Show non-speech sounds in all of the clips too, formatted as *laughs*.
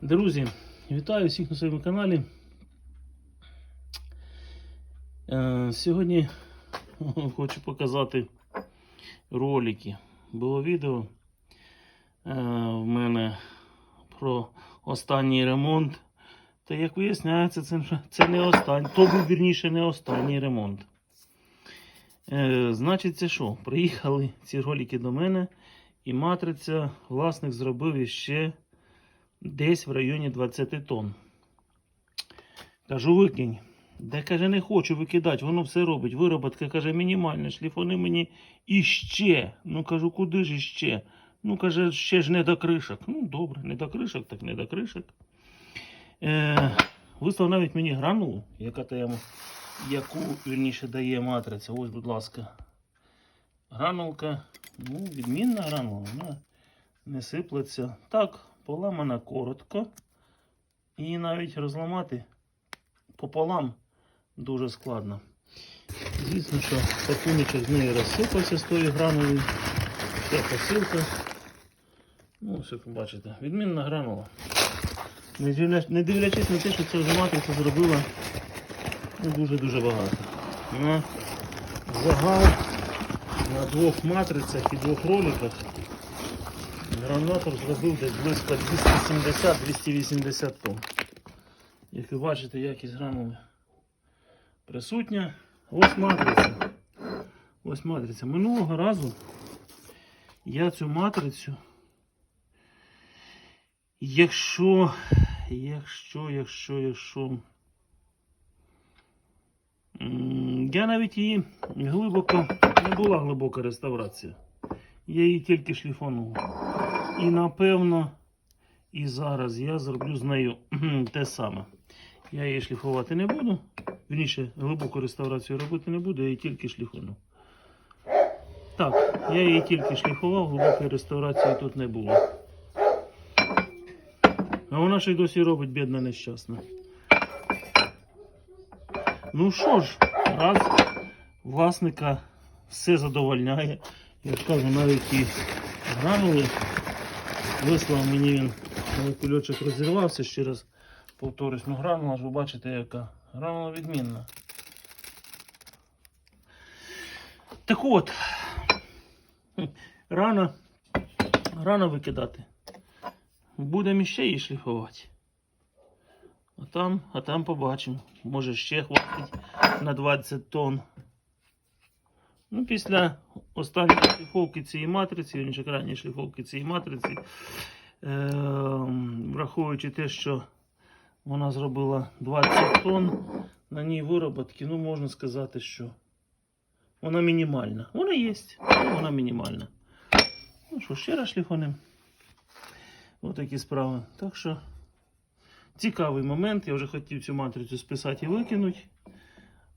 Друзі, вітаю всіх на своєму каналі. Е, Сьогодні *laughs* хочу показати ролики. Було відео е, в мене про останній ремонт. Та як виясняється, це, це не останній, то був вірніше не останній ремонт. Е, значить, це що? Приїхали ці ролики до мене, і матриця власник зробив іще десь в районі 20 тонн. Кажу, викинь. Де каже, не хочу викидати, воно все робить. Вироботка каже, мінімальна, шліфони мені іще. Ну кажу, куди ж іще? Ну, каже, ще ж не до кришок. Ну, добре, не до кришок, так не до кришок. Е, вислав навіть мені гранулу, яка та йому, яку вірніше дає матриця. Ось, будь ласка. Гранулка, ну, відмінна гранула, вона не сиплеться. Так, поламана коротко. І навіть розламати пополам дуже складно. Звісно, що пакуночок з неї розсипався з тої гранули. Ця посилка. Ну, все ви бачите. Відмінна гранула. Не дивля- Не дивлячись на те, що ця вже матриця зробила ну, дуже-дуже багато. На загал на двох матрицях і двох роликах гранатор зробив десь близько 270-280 тонн. Як ви бачите, якість гранули присутня. Ось матриця. Ось матриця. Минулого разу я цю матрицю, якщо, якщо, якщо, якщо. Я навіть її глибоко, не була глибока реставрація. Я її тільки шліфанув. І напевно, і зараз я зроблю з нею те саме. Я її шліфувати не буду. Вірніше, глибоку реставрацію робити не буду, я її тільки шліфану. Так, я її тільки шліфував, глибокої реставрації тут не було. А вона ще й досі робить, бідна нещасна. Ну що ж, раз власника все задовольняє. Я ж кажу, навіть і гранули. Вислав мені він, коли кульочок розірвався, ще раз повторюсь, ну гранула ж ви бачите яка. Гранула відмінна. Так от, рано, рано викидати. Будемо ще її шліфувати. А там, а там побачимо. Може ще хватить на 20 тонн. Ну, після останньої шліфовки цієї матриці, вірніше крайньої шліфовки цієї матриці, е, враховуючи те, що вона зробила 20 тонн, на ній вироботки, ну можна сказати, що вона мінімальна. Вона є, вона мінімальна. Ну що, ще раз шліфанем. Ось такі справи. Так що цікавий момент. Я вже хотів цю матрицю списати і викинути.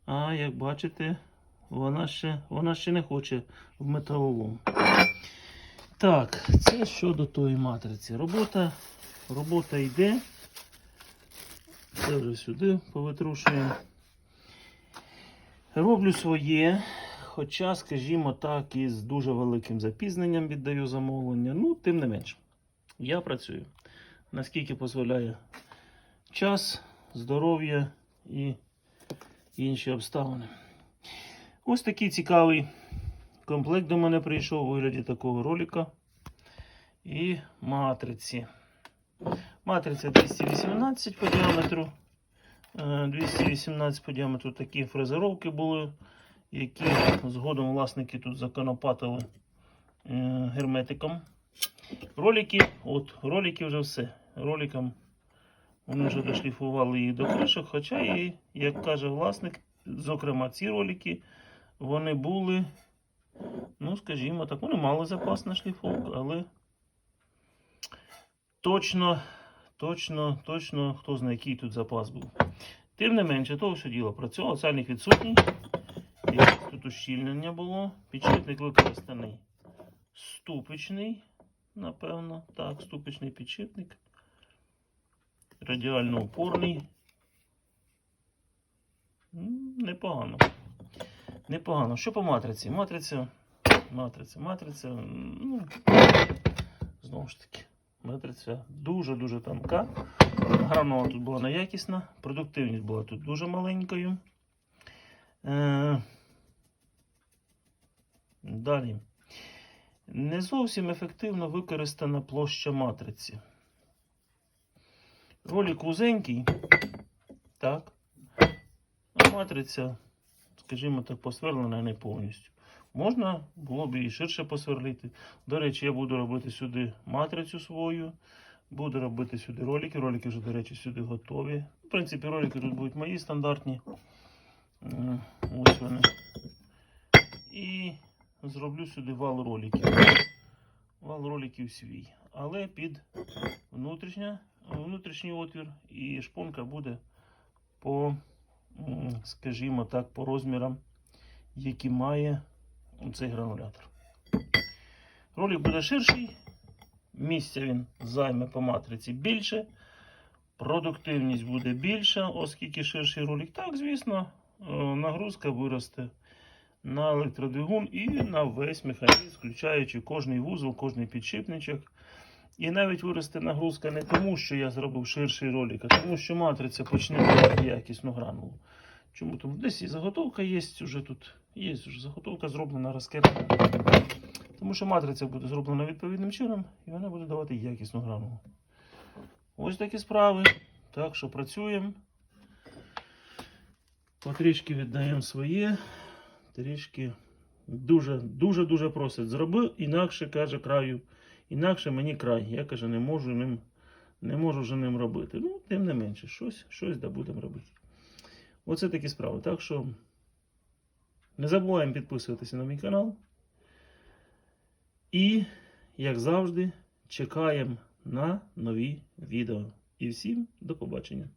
А як бачите, вона ще, вона ще не хоче в металолом. Так, це щодо тої матриці. Робота, робота йде. Це вже сюди повитрушуємо. Роблю своє, хоча, скажімо так, із дуже великим запізненням віддаю замовлення. Ну, тим не менш, я працюю. Наскільки дозволяє час, здоров'я і інші обставини. Ось такий цікавий комплект до мене прийшов у вигляді такого ролика і матриці. Матриця 218 по діаметру. Е, 218 по діаметру такі фрезеровки були, які згодом власники тут законопатили е, герметиком. Ролики, от, ролики вже все. Роликом вони вже дошліфували її до кришок, хоча і, як каже власник, зокрема ці ролики, вони були, ну, скажімо так, вони мали запас на шліфовку, але точно, точно, точно, хто знає, який тут запас був. Тим не менше, того, що діло працювало, сальник відсутній, тут ущільнення було, підшипник використаний ступичний, напевно, так, ступичний підшипник, радіально опорний. Непогано. Непогано. Що по матриці? Матриця, матриця, матриця. Ну, знову ж таки, Матриця дуже-дуже тонка. Гранула тут була неякісна, продуктивність була тут дуже маленькою. Е, Далі. Не зовсім ефективно використана площа матриці. Ролик вузенький, так. А матриця, скажімо так, посверлена не повністю. Можна було б і ширше посверлити. До речі, я буду робити сюди матрицю свою. Буду робити сюди ролики. Ролики вже, до речі, сюди готові. В принципі, ролики тут будуть мої стандартні. Ось вони. І зроблю сюди вал роликів. Вал роликів свій. Але під внутрішній отвір і шпонка буде по, скажімо так, по розмірам, які має цей гранулятор. Ролик буде ширший, місця він займе по матриці більше, продуктивність буде більша, оскільки ширший ролик. Так, звісно, е, нагрузка виросте на електродвигун і на весь механізм, включаючи кожний вузол, кожний підшипничок. І навіть виросте нагрузка не тому, що я зробив ширший ролик, а тому, що матриця почне якісну гранулу. Чому? Тому десь і заготовка є, вже тут є вже заготовка зроблена, розкидана. Тому що матриця буде зроблена відповідним чином і вона буде давати якісну гранулу. Ось такі справи. Так що працюємо. Потрішки віддаємо своє. Трішки дуже, дуже, просять. Зроби, інакше каже краю. Інакше мені край. Я каже, не можу ним, не можу вже ним робити. Ну, тим не менше, щось, щось да будемо робити. Оце такі справи. Так що не забуваємо підписуватися на мій канал. І, як завжди, чекаємо на нові відео. І всім до побачення.